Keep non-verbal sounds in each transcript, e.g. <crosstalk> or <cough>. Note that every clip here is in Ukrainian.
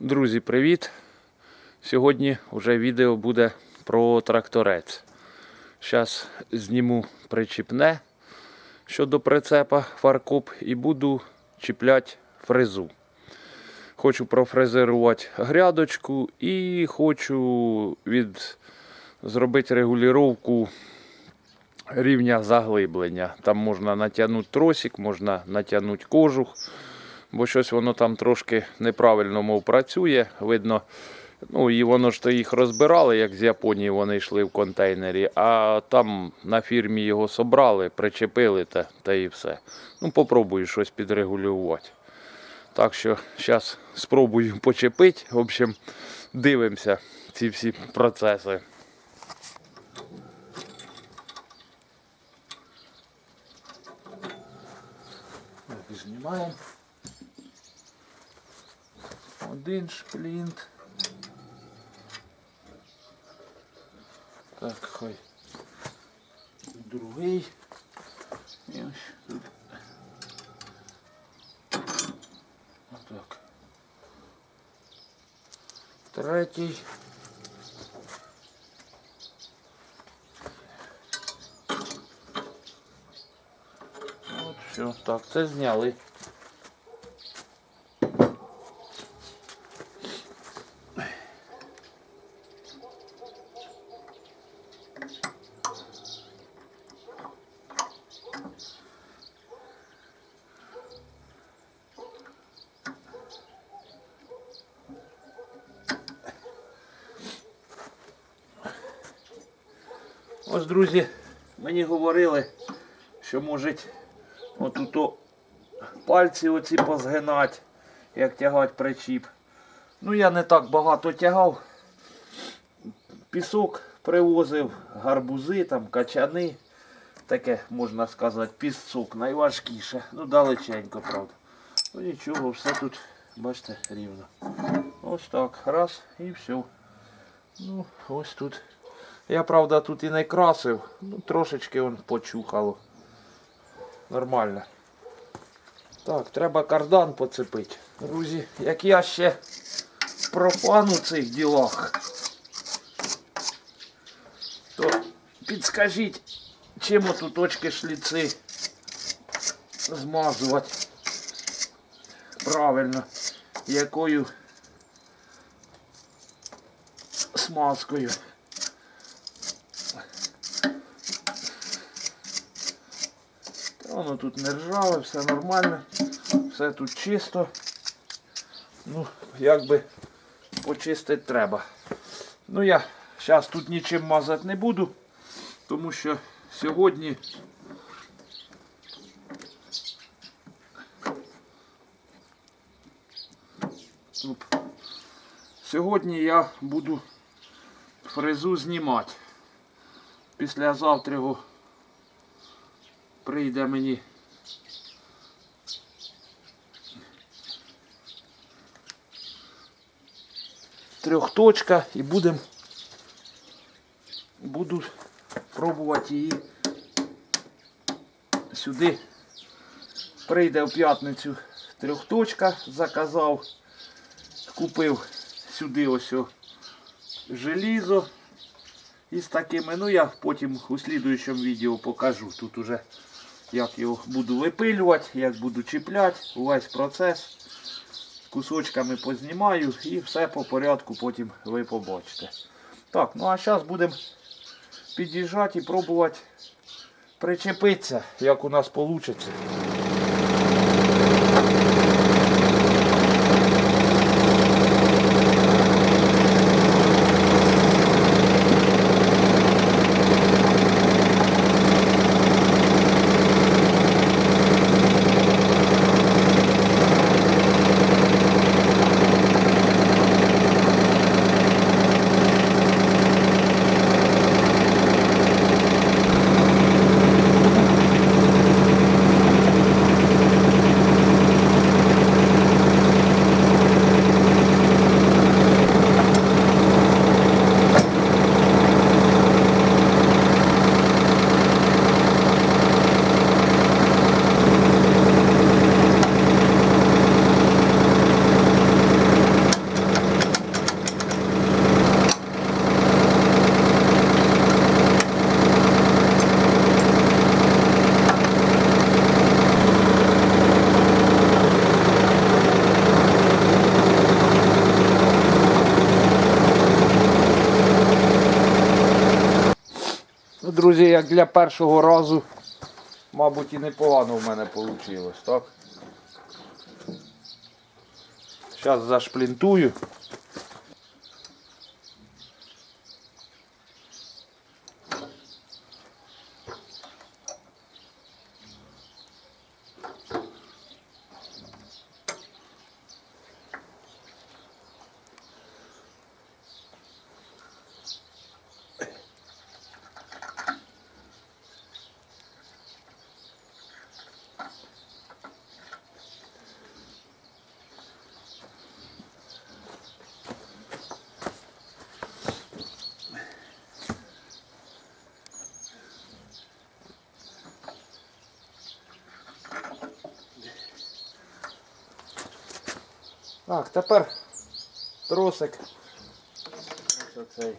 Друзі, привіт! Сьогодні вже відео буде про тракторець. Зараз зніму причіпне щодо прицепа фаркоп і буду чіпляти фрезу. Хочу профрезерувати грядочку і хочу від... зробити регулювання рівня заглиблення. Там можна натягнути тросик, можна натягнути кожух бо щось воно там трошки неправильно мов працює. Видно, ну і воно ж то їх розбирали, як з Японії вони йшли в контейнері, а там на фірмі його собрали, причепили та, та і все. Ну, попробую щось підрегулювати. Так що зараз спробую почепити. В общем, дивимося ці всі процеси. Знімаємо. Один шплінт. Так, хай. Другий. І ось. Отак. Третій. От все. Так, це зняли. Ось, друзі, мені говорили, що можуть отут пальці оці позгинати, як тягати причіп. Ну я не так багато тягав. Пісок привозив, гарбузи, там, качани. Таке, можна сказати, пісок найважкіше. Ну, далеченько, правда. Ну нічого, все тут, бачите, рівно. Ось так. Раз і все. Ну, ось тут. Я, правда, тут і не красив, ну трошечки он почухало. Нормально. Так, треба кардан поцепити. Друзі, як я ще профан у цих ділах, то підскажіть, чим отут точки шліци змазувати правильно, якою смазкою. Воно тут не ржаве, все нормально, все тут чисто. Ну, якби почистити треба. Ну я зараз тут нічим мазати не буду, тому що сьогодні. Сьогодні я буду фрезу знімати. Після завтра прийде мені трьохточка і будем буду пробувати її сюди. Прийде в п'ятницю трьохточка, заказав, купив сюди ось о желізо із такими. Ну я потім у слідуючому відео покажу. Тут уже як його буду випилювати, як буду чіпляти, увесь процес. Кусочками познімаю і все по порядку потім ви побачите. Так, ну а зараз будемо під'їжджати і пробувати причепитися, як у нас вийде. Друзі, як для першого разу, мабуть, і непогано в мене вийшло, так? Зараз зашплінтую. Так, тепер тросик. Ось оцей.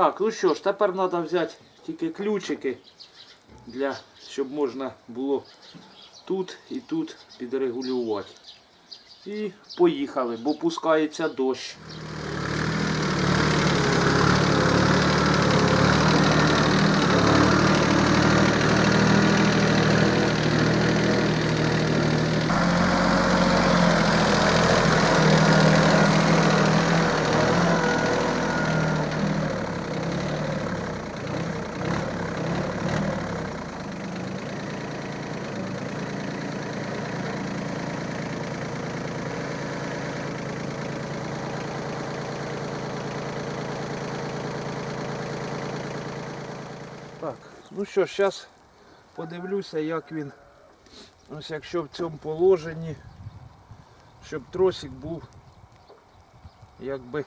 Так, ну що ж, тепер треба взяти тільки ключики, для, щоб можна було тут і тут підрегулювати. І поїхали, бо пускається дощ. Так, ну що, зараз подивлюся, як він. Ось якщо в цьому положенні, щоб тросик був якби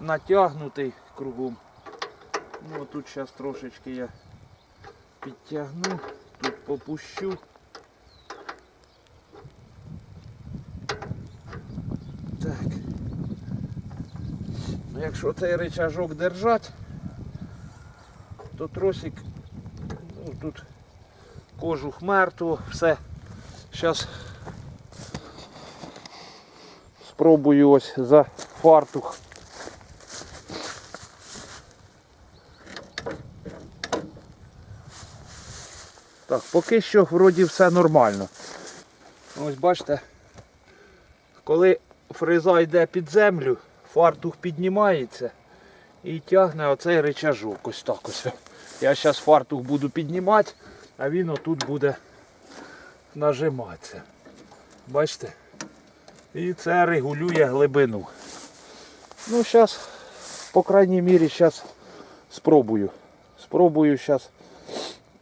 натягнутий кругом. Ну тут зараз трошечки я підтягну, тут попущу. Так. Ну, Якщо цей рычажок держать, то тросик, тут кожух мертво, все. Зараз спробую ось за фартух. Так, поки що вроді все нормально. Ось бачите, коли фреза йде під землю, фартух піднімається і тягне оцей рычажок. Ось так ось. Я зараз фартух буду піднімати, а він отут буде нажиматися. Бачите? І це регулює глибину. Ну, зараз, по крайній мірі, зараз спробую. Спробую зараз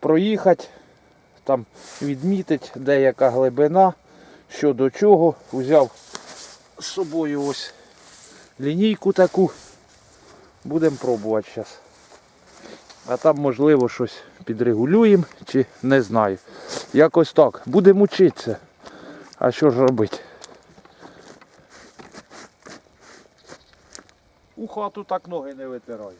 проїхати, там відмітити, де яка глибина, що до чого. Взяв з собою ось лінійку таку. Будемо пробувати зараз. А там можливо щось підрегулюємо чи не знаю. Якось так. Будемо вчитися. А що ж робити? У хату так ноги не витираю.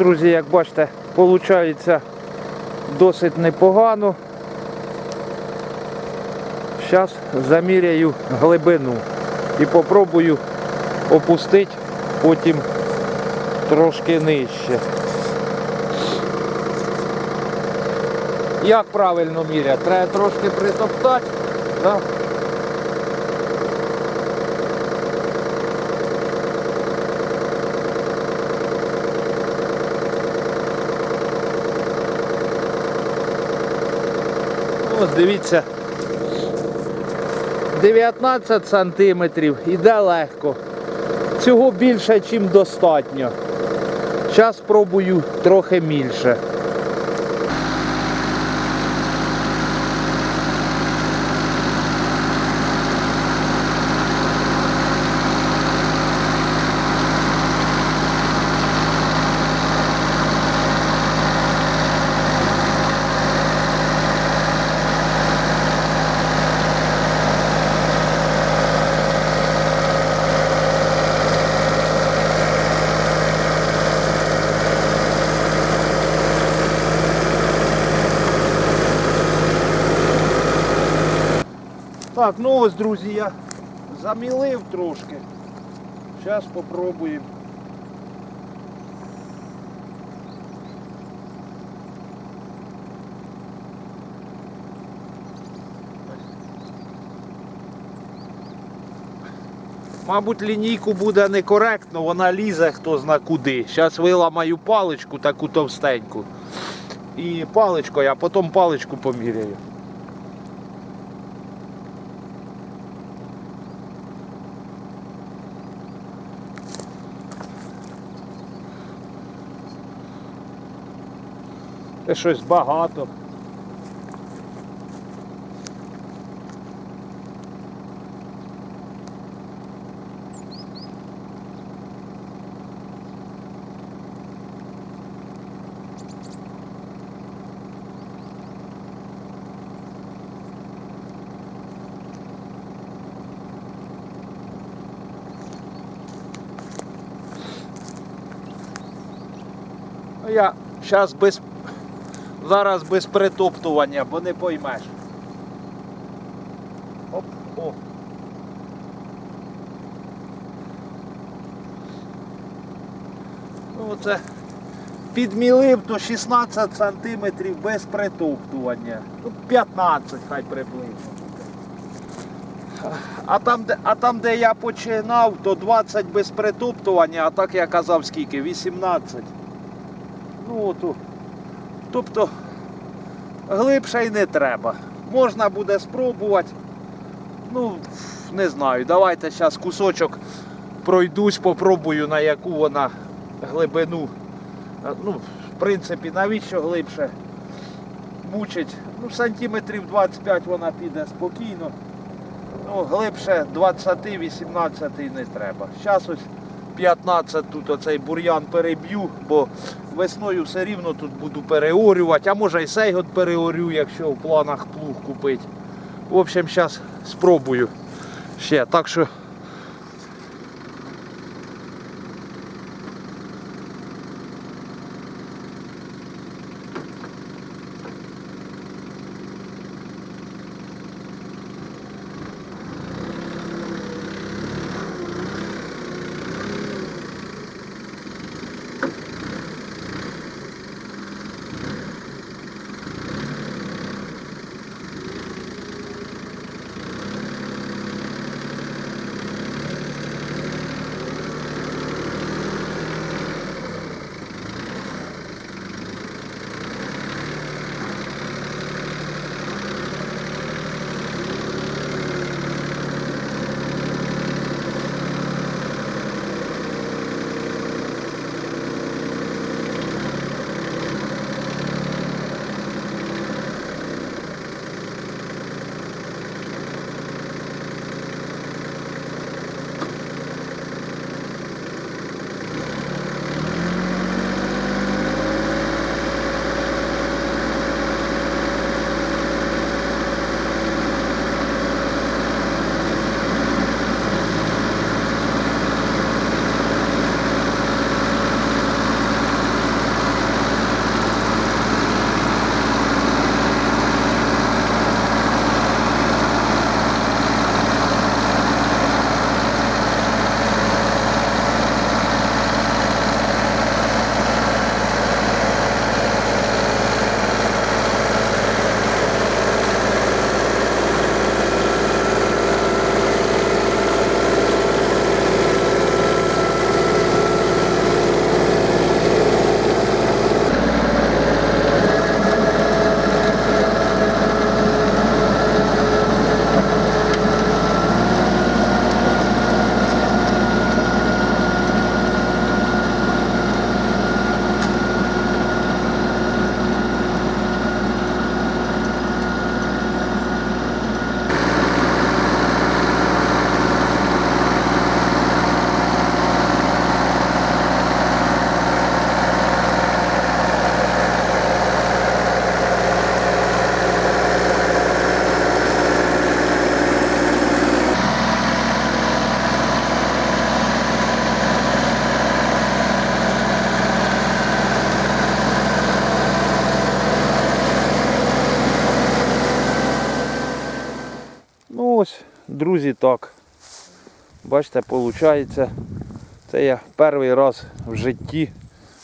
Друзі, як бачите, виходить досить непогано. Зараз заміряю глибину і попробую опустити потім трошки нижче. Як правильно міряти? Треба трошки притоптати. Да? Ось дивіться. 19 сантиметрів іде легко. Цього більше, ніж достатньо. Зараз спробую трохи більше. Так, ну ось, друзі, я замілив трошки. Зараз спробуємо. Мабуть, лінійку буде некоректно, вона лізе хто зна куди. Зараз виламаю паличку таку товстеньку. І паличкою, а потім паличку поміряю. Щось багато. Ну, Я зараз без зараз без притоптування, бо не поймеш. Оп, о. Ну оце підмілив то 16 сантиметрів без притоптування. Ну 15 хай приблизно. А там, де, а там, де я починав, то 20 без притоптування, а так я казав скільки? 18. Ну ото. Тобто глибше й не треба. Можна буде спробувати. Ну, не знаю. Давайте зараз кусочок пройдусь, попробую на яку вона глибину. Ну, в принципі, навіщо глибше мучить. Ну, сантиметрів 25 вона піде спокійно. Ну, глибше 20-18 не треба. Зараз ось 15 тут оцей бур'ян переб'ю, бо весною все рівно тут буду переорювати, а може і сейгот переорю, якщо в планах плуг купити. В общем, зараз спробую ще. Так що друзі, так. Бачите, виходить, це я перший раз в житті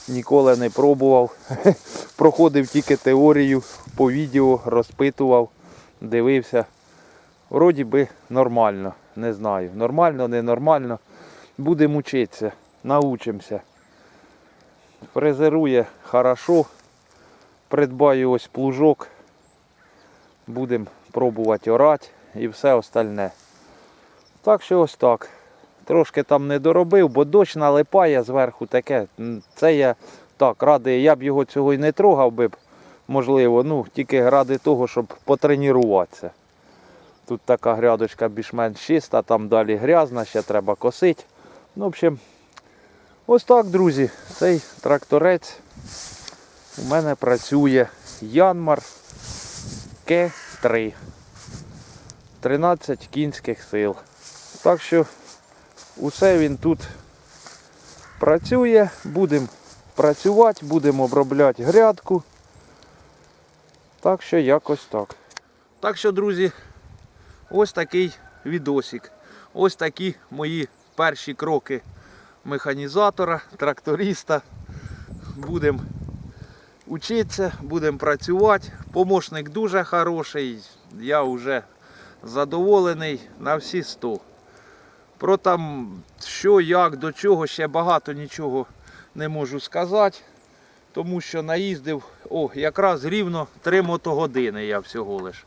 ніколи не пробував. <laughs> Проходив тільки теорію по відео, розпитував, дивився. Вроді би нормально, не знаю. Нормально, ненормально. Будемо вчитися, научимося. Фрезерує хорошо. Придбаю ось плужок. Будемо пробувати орати і все остальне. Так що ось так. Трошки там не доробив, бо дощ налипає зверху таке. Це я так радий, я б його цього і не трогав би можливо, ну, тільки ради того, щоб потренуватися. Тут така грядочка більш-менш чиста, там далі грязна, ще треба косити. Ну, в общем, ось так, друзі, цей тракторець у мене працює Янмар К3. 13 кінських сил. Так що усе він тут працює, будемо працювати, будемо обробляти грядку. Так що якось так. Так що, друзі, ось такий відосик. Ось такі мої перші кроки механізатора, тракториста. Будемо учитися, будемо працювати. Помощник дуже хороший. Я вже задоволений на всі 100. Про там що, як, до чого, ще багато нічого не можу сказати. Тому що наїздив, о, якраз рівно 3 мотогодини я всього лиш.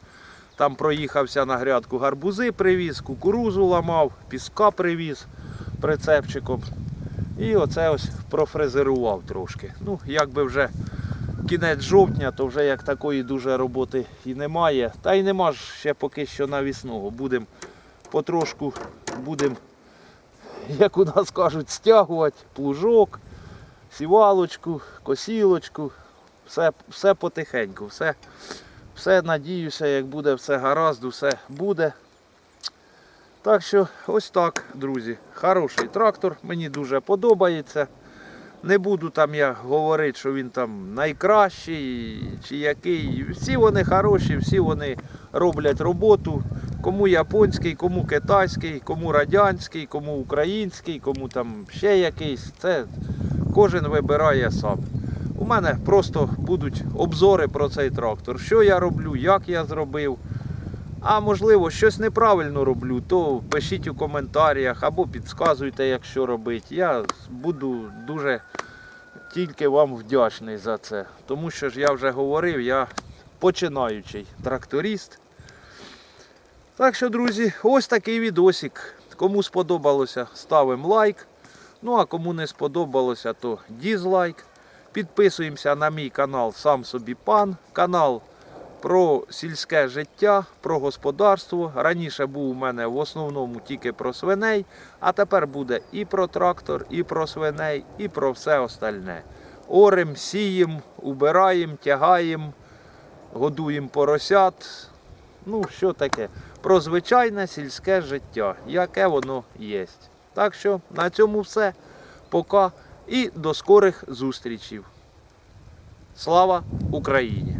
Там проїхався на грядку гарбузи привіз, кукурузу ламав, піска привіз прицепчиком. І оце ось профрезерував трошки. Ну, якби вже кінець жовтня, то вже як такої дуже роботи і немає. Та й нема ж ще поки що навісного. Будемо потрошку, будемо, як у нас кажуть, стягувати плужок, сівалочку, косілочку. Все, все потихеньку, все, все надіюся, як буде все гаразд, все буде. Так що ось так, друзі. Хороший трактор, мені дуже подобається. Не буду там я говорити, що він там найкращий чи який. Всі вони хороші, всі вони роблять роботу. Кому японський, кому китайський, кому радянський, кому український, кому там ще якийсь. Це кожен вибирає сам. У мене просто будуть обзори про цей трактор. Що я роблю, як я зробив. А можливо, щось неправильно роблю, то пишіть у коментарях або підказуйте, як що робити. Я буду дуже тільки вам вдячний за це. Тому що ж я вже говорив, я починаючий тракторист. Так що, друзі, ось такий відосик. Кому сподобалося, ставимо лайк. Ну а кому не сподобалося, то дізлайк. Підписуємося на мій канал Сам собі пан. Канал про сільське життя, про господарство. Раніше був у мене в основному тільки про свиней, а тепер буде і про трактор, і про свиней, і про все остальне. Орем, сієм, убираємо, тягаємо, годуємо поросят. Ну, що таке? Про звичайне сільське життя, яке воно є. Так що на цьому все. Пока і до скорих зустрічей. Слава Україні!